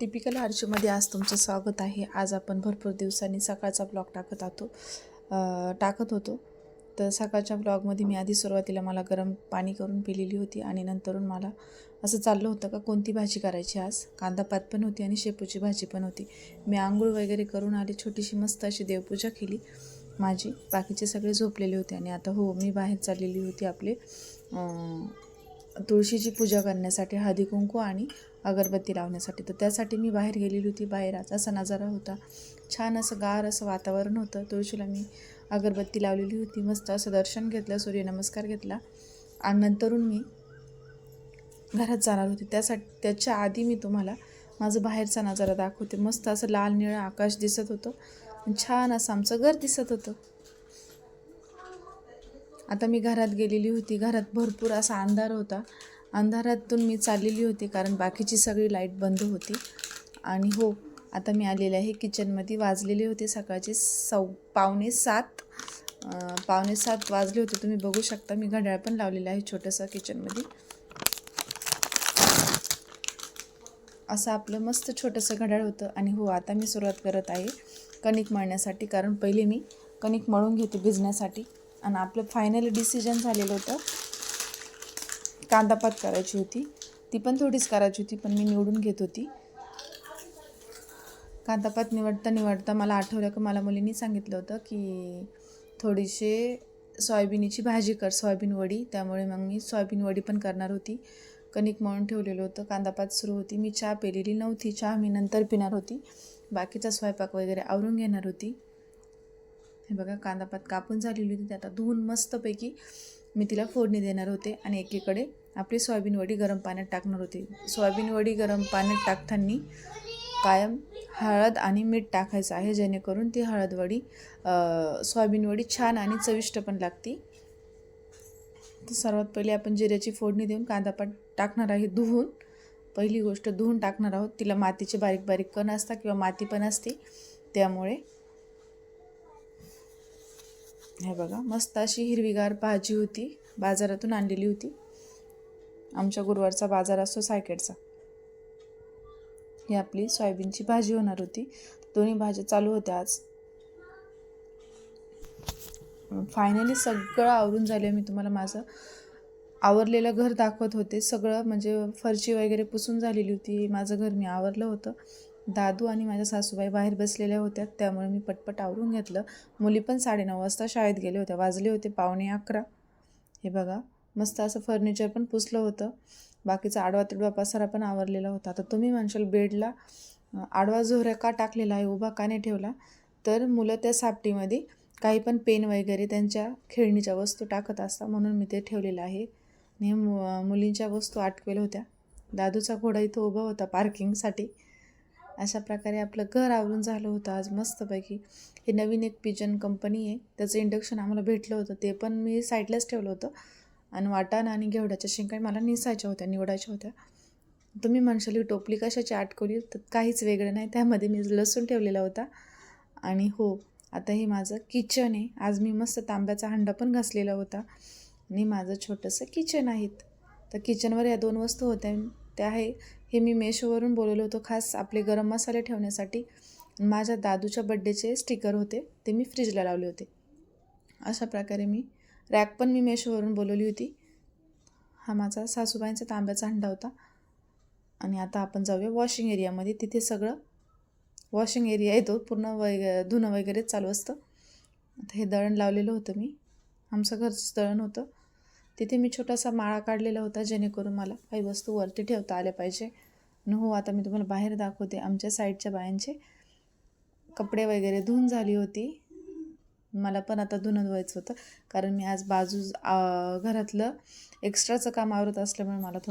Typical आरचूमध्ये आज तुमचं स्वागत आहे. आज आपण भरपूर दिवसांनी सकाळचा ब्लॉग टाकत आहोत टाकत होतो. तर सकाळच्या ब्लॉगमध्ये मी आधी सुरुवातीला मला गरम पाणी करून पिलेली होती आणि नंतरून मला असं चाललं होतं का कोणती भाजी करायची आज? कांदा पात पण होती आणि शेपूची भाजी पण होती. मी आंघोळ वगैरे करून आली छोटीशी मस्त अशी देवपूजा केली माझी. बाकीचे सगळे झोपलेले होते आणि आता हो मी बाहेर चाललेली होती आपले तुळशीची पूजा करण्यासाठी हळदी कुंकू आणि अगरबत्ती लावण्यासाठी. तर त्यासाठी मी बाहेर गेलेली होती बाहेर आज असा नजारा होता. छान असं गार असं वातावरण होतं. तुळशीला मी अगरबत्ती लावलेली होती. मस्त असं दर्शन घेतलं सूर्यनमस्कार घेतला. आणि नंतरून मी घरात जाणार होते. त्यासाठी त्याच्या आधी मी तुम्हाला माझं बाहेरचा नजारा दाखवते. मस्त असं लाल निळं आकाश दिसत होतं. छान असं आमचं घर दिसत होतं. आता मी घरात गेलेली होती. घरात भरपूर असा अंधार होता. अंधारातून मी चाललेली होती कारण बाकीची सगळी लाइट बंद होती. आणि हो आता मी आलेले आहे किचनमध्ये. वाजलेले होते सकाळचे सौ पावणे सात. पावणे सात वाजले होते. तुम्ही बघू शकता मी घड्याळ पण लावलेलं आहे छोटंसं किचनमध्ये. असं आपलं मस्त छोटंसं घड्याळ होतं. आणि हो आता मी सुरुवात करत आहे कणिक मळण्यासाठी. कारण पहिले मी कणिक मळून घेते भिजण्यासाठी. आणि आपलं फायनल डिसिजन झालेलं होतं. कांदापात करायची होती. ती पण थोडीच करायची होती पण मी निवडून घेत होती. कांदापात निवडता निवडता मला आठवलं की मला मुलींनी सांगितलं होतं की थोडीशी सोयाबीनची भाजी कर सोयाबीन वडी. त्यामुळे मग मी सोयाबीन वडी पण करणार होती. कणिक मळून ठेवलेलं होतं. कांदापात सुरू होती. मी चहा पेलेली नव्हती. चहा मी नंतर पिणार होती. बाकीचा स्वयंपाक वगैरे आवरून घेणार होती. हे बघा कांदापात कापून झालेली होती. ते आता धुवून मस्तपैकी मी तिला फोडणी देणार होते आणि एकीकडे आपली सोयाबीन वडी गरम पाण्यात टाकणार होती. सोयाबीन वडी गरम पाण्यात टाकताना कायम हळद आणि मीठ टाकायचं आहे जेणेकरून ती हळद वडी सोयाबीन वडी छान आणि चविष्ट पण लागती. तर सर्वात पहिले आपण जिऱ्याची फोडणी देऊन कांदापात टाकणार आहे धुवून. पहिली गोष्ट धुवून टाकणार आहोत. तिला मातीचे बारीक बारीक कण असतात किंवा माती पण असते त्यामुळे हे बघा मस्त अशी हिरवीगार भाजी होती बाजारातून आणलेली होती. आमच्या गुरुवारचा बाजार असतो सायकेडचा ही आपली सोयाबीनची भाजी होणार होती. दोन्ही भाज्या चालू होत्या आज. फायनली सगळं आवरून झालं मी तुम्हाला माझं. आवरलेलं घर दाखवत होते. सगळं म्हणजे फरशी वगैरे पुसून झालेली होती. माझं घर मी आवरलं होतं. दादू आणि माझ्या सासूबाई बाहेर बसलेल्या होत्या. त्यामुळे मी पटपट आवरून घेतलं. मुली पण साडेनऊ वाजता शाळेत गेले होत्या वाजले होते पावणे अकरा. हे बघा मस्त असं फर्निचर पण पुसलं होतं. बाकीचा आडवा तिडवा पसारा पण आवरलेला होता. आता तुम्ही म्हणशाल बेडला आडवा झोऱ्या का टाकलेला आहे? उभा का नाही ठेवला? तर मुलं त्या सापटीमध्ये काही पण पेन वगैरे त्यांच्या खेळणीच्या वस्तू टाकत असतात म्हणून मी ते ठेवलेलं आहे. आणि मुलींच्या वस्तू आटकवेल होत्या. दादूचा घोडा इथं उभा होता पार्किंगसाठी अशा प्रकारे आपलं घर आवरून झालं होतं आज मस्तपैकी. हे नवीन एक पिजन कंपनी आहे. त्याचं इंडक्शन आम्हाला भेटलं होतं. ते पण मी साईडलाच ठेवलं होतं. आणि वाटाण आणि घेवड्याच्या शेंगा मला निसायच्या होत्या निवडायच्या होत्या. तुम्ही म्हणशाल टोपली कशाची आटकवली तर काहीच वेगळं नाही. त्यामध्ये मी लसूण ठेवलेला होता. आणि हो आता हे माझं किचन आहे. आज मी मस्त तांब्याचा हंडा पण घासलेला होता. आणि माझं छोटंसं किचन आहेत. तर किचनवर या दोन वस्तू होत्या. ते आहे. हे मी मेशोवरून बोलवलं होतं खास आपले गरम मसाले ठेवण्यासाठी. माझ्या दादूच्या बड्डेचे स्टिकर होते. ते मी फ्रीजला लावले होते. अशा प्रकारे मी रॅक पण मी मेशोवरून बोलवली होती. हा माझा सासूबाईंचा तांब्याचा हंडा होता. आणि आता आपण जाऊया वॉशिंग एरियामध्ये तिथे सगळं वॉशिंग एरिया येतो. पूर्ण वै धुणं वगैरे चालू असतं. आता हे दळण लावलेलं होतं मी. आमचं घरचं दळण होतं. तिथे मी छोटासा माळा काढलेला होता जेणेकरून मला काही वस्तू वरती ठेवता आल्या पाहिजे. न हो आता मी तुम्हाला बाहेर दाखवते. आमच्या साईडच्या बायांचे कपडे वगैरे धुवून झाली होती. मला पण आता धुणं धुवायचं होतं. कारण मी आज बाजू घरातलं एक्स्ट्राचं काम आवरत असल्यामुळे मला थोडं